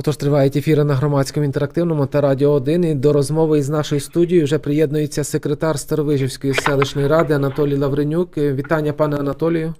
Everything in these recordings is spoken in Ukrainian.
Отож, тривають ефіри на громадському інтерактивному та Радіо 1. І до розмови із нашою студією вже приєднується секретар Старовижівської селищної ради Анатолій Лавренюк. Е, Вітання, пане Анатолію.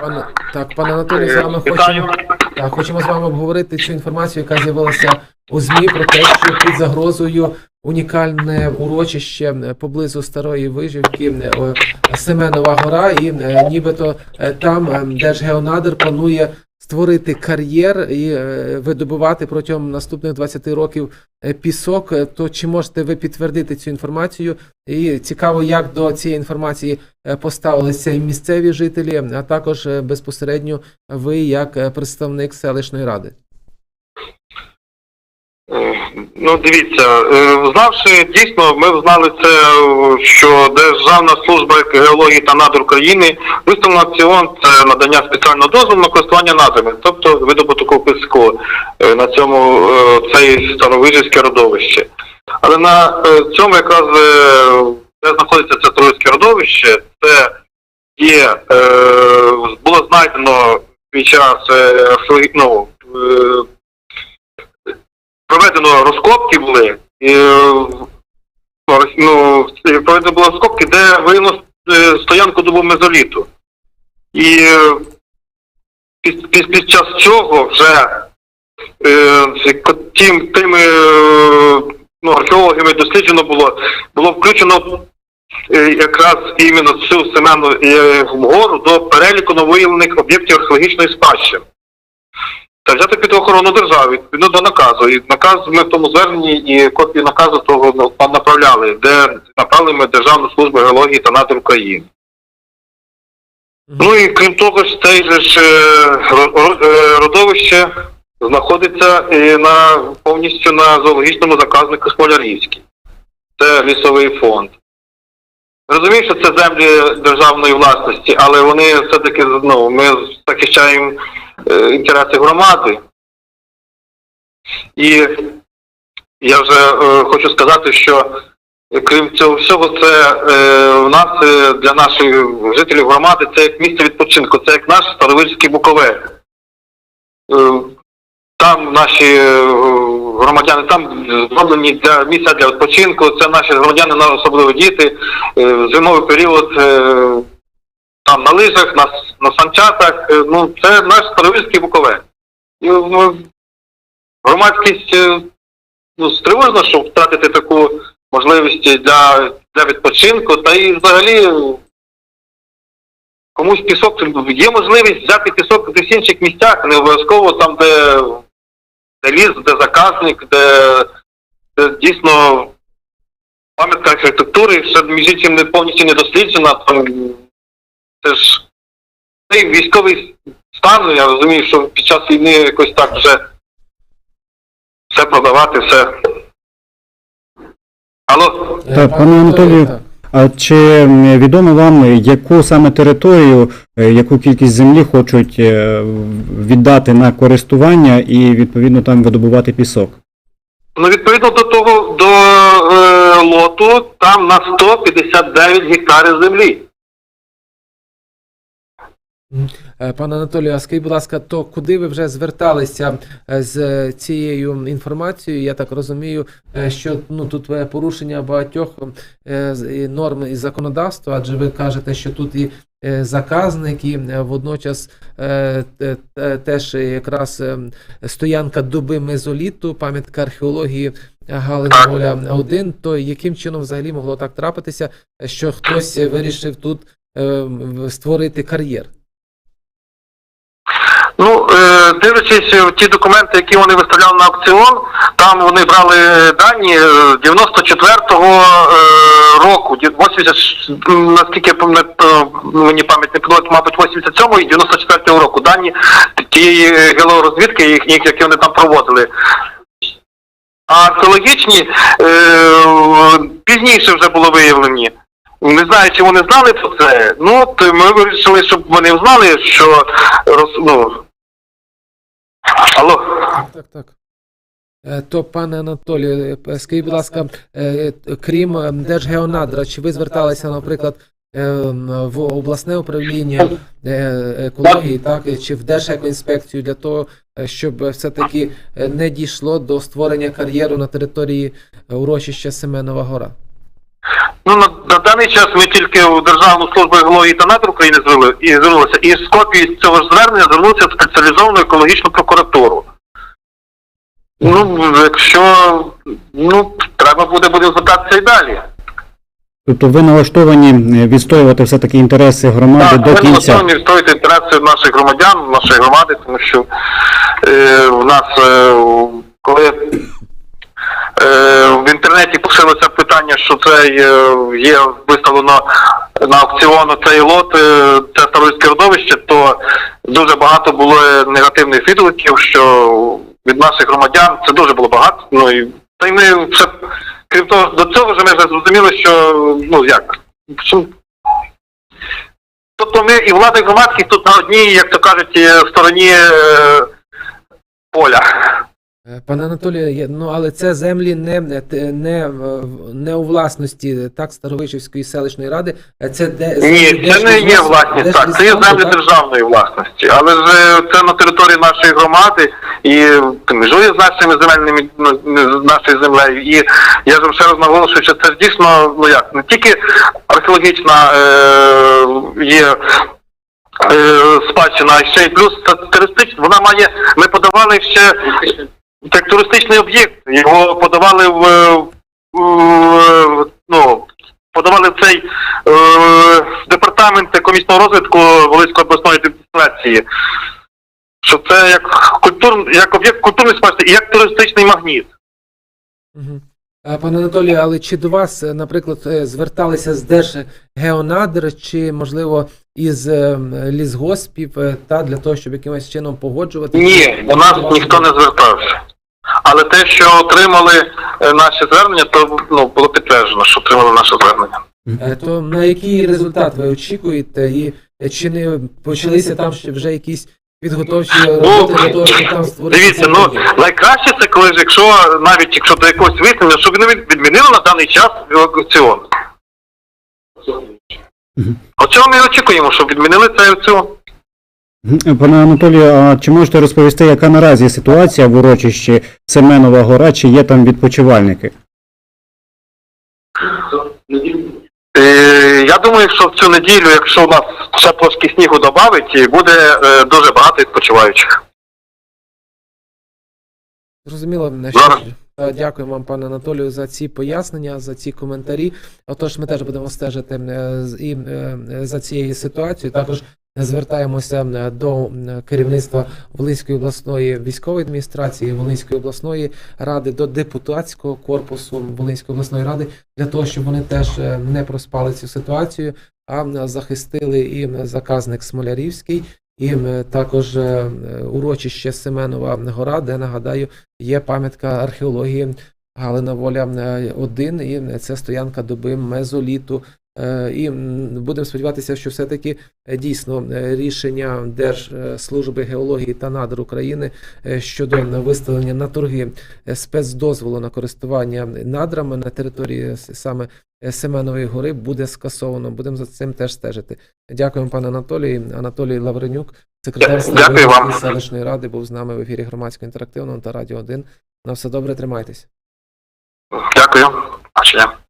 Пане, так, пане Анатолій, з вами хочемо, так, хочемо з вами обговорити цю інформацію, яка з'явилася у ЗМІ про те, що під загрозою унікальне урочище поблизу Старої Вижівки е, Семенова гора, і е, нібито там Держгеонадр планує створити кар'єр і е, видобувати протягом наступних 20 років е, пісок. Е, То чи можете ви підтвердити цю інформацію? І цікаво, як до цієї інформації поставилися і місцеві жителі, а також безпосередньо ви як представник селищної ради. Е, Ну, дивіться, е, знавши дійсно, ми знали це, що Державна служба геології та надр України виставила акціон це надання спеціального дозволу на користування надрами, тобто видобутку піску е, на цьому е, це старовижівське родовище. Але на цьому якраз де знаходиться це старовижське родовище, це є було знайдено під час ну, проведено розкопки були, і, е, ну, проведено було розкопки, де виявлено е, стоянку добу мезоліту. І е, під, під, під час цього вже тим, тими ну, археологами досліджено було, було включено якраз іменно цю Семену гору до переліку нововиявлених об'єктів археологічної спадщини та взяти під охорону держави відповідно до наказу. І наказ ми в тому зверненні і копію наказу того нам направляли, де направили ми Державну службу геології та надр України. Ну і крім того ж, же ж е, е, родовище знаходиться і на повністю на зоологічному заказнику Смолярівський. Це лісовий фонд. Розумію, що це землі державної власності, але вони все-таки ну, ми захищаємо інтереси громади. І я вже е, хочу сказати, що е, крім цього всього, це е, в нас е, для наших жителів громади це як місце відпочинку, це як наш старовильський буковель. Е, там наші е, громадяни там зроблені для місця для відпочинку. Це наші громадяни, особливо діти. Е, зимовий період е, там на лижах, на, на санчатах. Е, Ну, це наш старовильський буковель. І ну, громадськість е, ну, стривожна, щоб втратити таку можливість для, для відпочинку. Та і взагалі комусь пісок є можливість взяти пісок в інших місцях, не обов'язково там, де, де ліс, де заказник, де, де дійсно пам'ятка архітектури, ще між іншим не повністю не досліджена. Там, це ж цей військовий стан, я розумію, що під час війни якось так вже все продавати, все. Алло? Так, пане Анатолію. А чи відомо вам, яку саме територію, е, яку кількість землі хочуть е, віддати на користування і відповідно там видобувати пісок? Ну, відповідно до того, до е, лоту, там на 159 гектарів землі. Е, Пане Анатолію, а скажіть, будь ласка, то куди ви вже зверталися е, з цією інформацією? Я так розумію, е, що ну тут порушення багатьох норм і законодавства, адже ви кажете, що тут і заказник, і водночас те- те- теж якраз е, стоянка доби мезоліту, пам'ятка археології Галина. Воля 1, то яким чином взагалі могло так трапитися, що хтось вирішив тут е, створити кар'єр? Ну, е, дивлячись ті документи, які вони виставляли на аукціон, там вони брали дані е, 94-го е, року, ді- 80, наскільки мені пам'ять не підводить, мабуть, 87-го і 94-го року дані тієї геологорозвідки, їхні, які вони там проводили. А археологічні пізніше вже було виявлені. Не знаю, чи вони знали про це. Ну, от ми вирішили, щоб вони знали, що ну, Алло. Так, так, так. Е, То, пане Анатолію, е, скажіть, будь ласка, е, крім е, Держгеонадра, чи ви зверталися, наприклад, е, в обласне управління е, екології, так е, чи в Держекоінспекцію для того, е, щоб все-таки е, не дійшло до створення кар'єру на території е, урочища Семенова Гора? Ну на, на даний час ми тільки у Державну службу екології та надр України звели і звернулися. І з копії цього ж звернення звернувся в спеціалізовану екологічну прокуратуру. Ну, якщо ну, треба буде, будемо звертатися і далі. Тобто ви налаштовані е, відстоювати все-таки інтереси громади Так, до ми кінця. готові відстояти інтереси наших громадян, нашої громади, тому що е, в нас, е, коли е, в інтернеті пошилося питання, що це е, є виставлено на аукціон цей лот, е, це Ставрівське родовище, то дуже багато було негативних відгуків, що від наших громадян це дуже було багато. Ну і та й ми все, крім того, до цього вже ми вже зрозуміли, що ну як. Тобто ми і влада, і громадськість тут на одній, як то кажуть, е, стороні е, поля. Е, Пане Анатолію, ну але це землі не, не, не, у власності так Старовичівської селищної ради, а це де Ні, це не є власність, так, це є землі державної власності. Але ж е, це на території нашої громади і межує з нашими земельними ну, з нашою землею. І я ж ще раз наголошую, що це ж дійсно ну як не тільки археологічна е, є. е, Спадщина, а ще й плюс це. Вона має. Ми подавали ще як туристичний об'єкт. Його подавали в, в ну подавали в цей е, департамент комісного розвитку Волинської обласної адміністрації. Що це як культур, як об'єкт культурної спадщини і як туристичний магніт. Угу. Пане Анатолію, але чи до вас, е, наприклад, е, зверталися з Держгеонадр, чи можливо із е, лісгоспів е, та для того, щоб якимось чином погоджувати? Ні, до нас ніхто не звертався. Але те, що отримали е, наші звернення, то ну, було підтверджено, що отримали наше звернення. Е, То на який результат ви очікуєте? І чи не почалися там ще вже якісь підготовчі роботи для того, щоб там створити? Дивіться, ну найкраще це коли ж якщо навіть якщо до якогось висновлення, щоб вони відмінили на даний час аукціон. Мгм. Оцього ми очікуємо, щоб відмінили цей аукціон. Пане Анатолію, а чи можете розповісти, яка наразі ситуація в урочищі Семенова гора, чи є там відпочивальники? Е, я думаю, що в цю неділю, якщо у нас ще трошки снігу додавить, буде е, дуже багато відпочиваючих. Зрозуміло, Зараз. е, дякую вам, пане Анатолію, за ці пояснення, за ці коментарі. Отож, ми теж будемо стежити е, з- і е, за цією ситуацією. Також звертаємося е, до керівництва Волинської обласної військової адміністрації, Волинської обласної ради, до депутатського корпусу Волинської обласної ради для того, щоб вони теж е, не проспали цю ситуацію, а захистили і заказник Смолярівський. І також е, урочище Семенова гора, де нагадаю, є пам'ятка археології Галина Воля 1, і це стоянка доби мезоліту. Е, І будемо сподіватися, що все-таки е, дійсно е, рішення Держслужби геології та надр України щодо виставлення на торги спецдозволу на користування надрами на території саме Семенової гори буде скасовано. Будемо за цим теж стежити. Дякуємо, пане Анатолій. Анатолій Лавренюк, секретар селищної ради, був з нами в ефірі громадського інтерактивного та радіо 1. На все добре, тримайтесь. Дякую. Бачення.